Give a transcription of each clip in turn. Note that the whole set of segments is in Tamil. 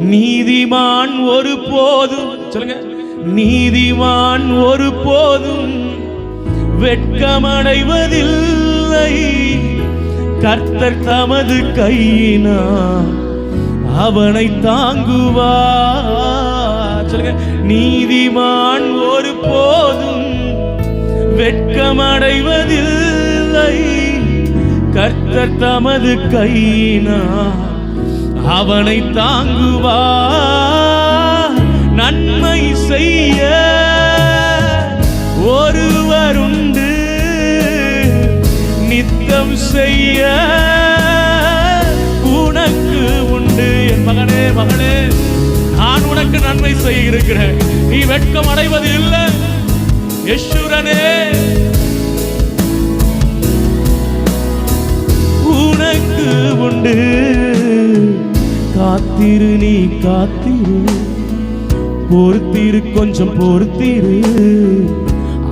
நீதிமான் ஒரு போதும். சொல்லுங்க. நீதிமான் ஒரு போதும். வெட்கமடைவதில்லை. கர்த்தர் தமது கையினா அவனை தாங்குவார். சொல்லுங்க. நீதிமான் ஒரு போதும். வெட்கமடைவதில்லை. கர்த்தர் தமது கையினா அவனை தாங்குவார் நன்மை செய்ய ஒருவருண்டு நித்தம் செய்ய உனக்கு உண்டு. என் மகனே மகளே நான் உனக்கு நன்மை செய்ய இருக்கிறேன் நீ வெட்கம் அடைவது இல்லை யஸ்வரனே காத்திரு நீ காத்திரு. பொறுத்திரு கொஞ்சம் பொறுத்திரு.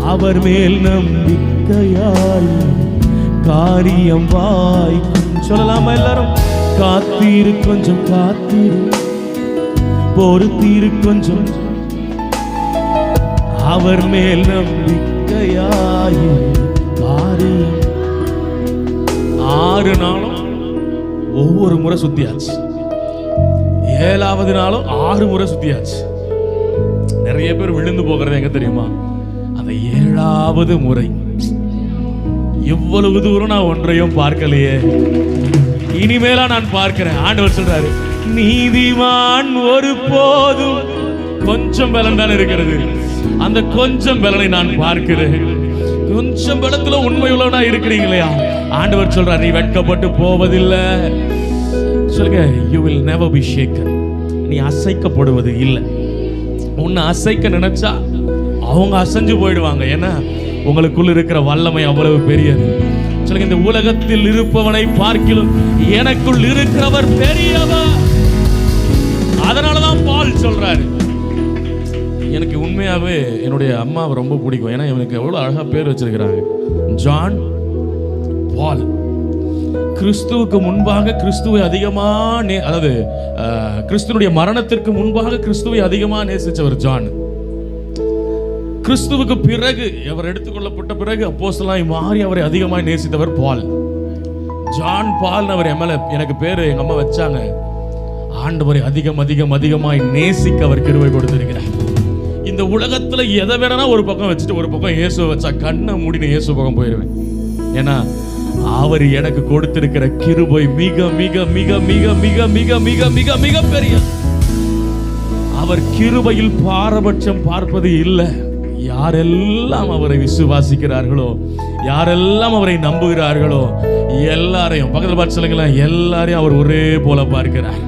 அவர் மேல் நம்பிக்கையாய் காரியம் வாய் சொல்லலாமா எல்லாரும்? காத்திரு கொஞ்சம் காத்திரு. பொறுத்திரு கொஞ்சம். அவர் மேல் நம்பிக்கையாய் காரியம். ஆறு நாளும் ஒவ்வொரு முறை சுத்தியாச்சு. ஏழாவது நாளும் ஆறு முறை சுத்தியாச்சு. நிறைய பேர் விழுந்து போகிறது எங்க தெரியுமா? அந்த ஏழாவது முறை. இவ்வளவு தூரம் நான் ஒன்றையும் பார்க்கலையே. இனிமேலா நான் பார்க்கிறேன். ஆண்டவர் சொல்றாரு நீதிமான் ஒரு போதும் கொஞ்சம் பலன் தான் இருக்கிறது. அந்த கொஞ்சம் பலனை நான் பார்க்கிறேன். கொஞ்சம் பலத்துல உண்மை உள்ளவனா இருக்கிறீங்களா. ஆண்டவர் சொல்றார் நீ வெட்கப்பட்டு போவதில்லை. சொல்லுங்க you will never be shaken நீ அசைக்கப்படுவது இல்லை. உன்னை அசைக்க நினைச்சா அவங்க அசைஞ்சு போயிடுவாங்க. ஏன்னா உங்களுக்குள்ள இருக்கிற வல்லமை அவ்வளவு பெரியது. சொல்லுங்க இந்த உலகத்தில் இருப்பவனை பார்க்கிலும் எனக்குள் இருக்கிறவர் பெரியவர். அதனாலதான் பால் சொல்றாரு. எனக்கு உண்மையாகவே என்னுடைய அம்மாவை ரொம்ப பிடிக்கும். ஏன்னா இவனுக்கு எவ்வளோ அழகாக பேர் வச்சிருக்கிறாங்க. John Paul. கிறிஸ்துவுக்கு முன்பாக கிறிஸ்துவை அதிகமா நே அதாவது கிறிஸ்துனுடைய மரணத்திற்கு முன்பாக கிறிஸ்துவை அதிகமா நேசிச்சவர் ஜான். கிறிஸ்துவுக்கு பிறகு அவர் எடுத்துக்கொள்ளப்பட்ட பிறகு அப்போசலாய் மாறி அவரை அதிகமாய் நேசித்தவர் பால். ஜான் பால் அவர் எம்எல்ஏ எனக்கு பேரு எங்க அம்மா வச்சாங்க. ஆண்டவரை அதிகம் அதிகம் அதிகமாய் நேசிக்க அவர் கிருவை கொடுத்திருக்கிறார். இந்த உலகத்துல எதை வேணா ஒரு பக்கம் வச்சுட்டு ஒரு பக்கம் இயேசுவை வச்சா கண்ணை மூடின இயேசு பக்கம் போயிடுவேன் ஏன்னா அவர் எனக்கு கொடுத்திருக்கிற கிருபை மிக மிக மிக மிக மிக மிக மிக மிக மிக பெரிய. அவர் கிருபையில் பாரபட்சம் பார்ப்பது இல்லை. யாரெல்லாம் அவரை விசுவாசிக்கிறார்களோ யாரெல்லாம் அவரை நம்புகிறார்களோ எல்லாரையும் பக்கத்தில் பார்த்து சொல்லுங்களேன் எல்லாரையும் அவர் ஒரே போல பார்க்கிறார்.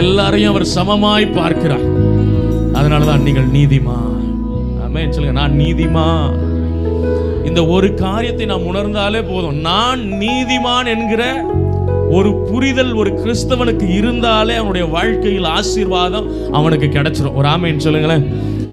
எல்லாரையும் அவர் சமமாய் பார்க்கிறார். அதனால தான் நீங்கள் நீதிமா ஆமென் சொல்லுங்க நான் நீதிமா இந்த ஒரு காரியத்தை நாம் உணர்ந்தாலே போதும். நான் நீதிமான் என்கிற ஒரு புரிதல் ஒரு கிறிஸ்தவனுக்கு இருந்தாலே அவனுடைய வாழ்க்கையில் ஆசீர்வாதம் அவனுக்கு கிடைச்சிரும். ஒரு ஆமைன்னு சொல்லுங்களேன்.